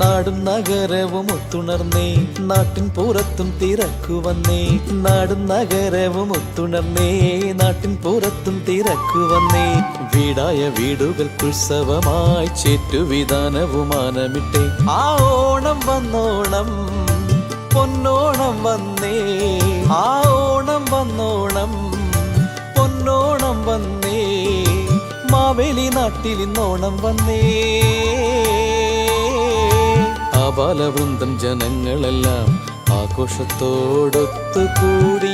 നാടും നഗരവും ഒത്തുണർന്നേ. നാട്ടിൻ പുറത്തും തിരക്കു വന്നേ. നാടും നഗരവും ഒത്തുണർന്നേ. നാട്ടിൻ പുറത്തും തിരക്കു വന്നേ. വീടായ വീടുകൾക്കുത്സവമായി ചേറ്റുവിധാനവും ആനമിട്ടേ ആ ഓണം വന്നോണം പൊന്നോണം വന്നേ. ആ ഓണം വന്നോണം പൊന്നോണം വന്നേ. മാവേലി നാട്ടിൽ ഇന്നോണം വന്നേ. ആബാലവൃന്ദം ജനങ്ങളെല്ലാം ആഘോഷത്തോടൊത്തുകൂടി